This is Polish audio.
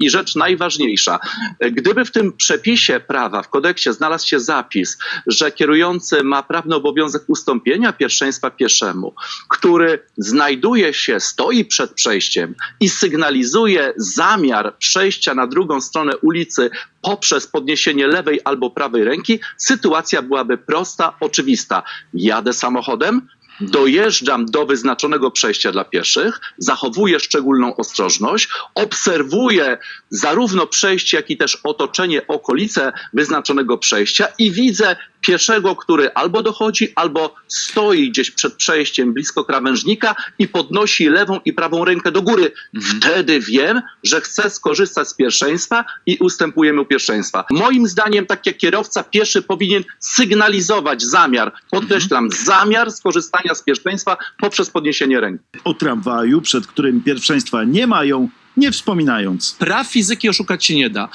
I rzecz najważniejsza, gdyby w tym przepisie prawa, w kodeksie znalazł się zapis, że kierujący ma prawny obowiązek ustąpienia pierwszeństwa pieszemu, który znajduje się, stoi przed przejściem i sygnalizuje zamiar przejścia na drugą stronę ulicy poprzez podniesienie lewej albo prawej ręki, sytuacja byłaby prosta, oczywista. Jadę samochodem, dojeżdżam do wyznaczonego przejścia dla pieszych, zachowuję szczególną ostrożność, obserwuję zarówno przejście, jak i też otoczenie, okolice wyznaczonego przejścia i widzę pieszego, który albo dochodzi, albo stoi gdzieś przed przejściem blisko krawężnika i podnosi lewą i prawą rękę do góry. Wtedy wiem, że chcę skorzystać z pierwszeństwa i ustępuję mu pierwszeństwa. Moim zdaniem, tak jak kierowca pieszy powinien sygnalizować zamiar, podkreślam, zamiar skorzystania z pierwszeństwa poprzez podniesienie ręki. O tramwaju, przed którym pierwszeństwa nie mają, nie wspominając. Praw fizyki oszukać się nie da.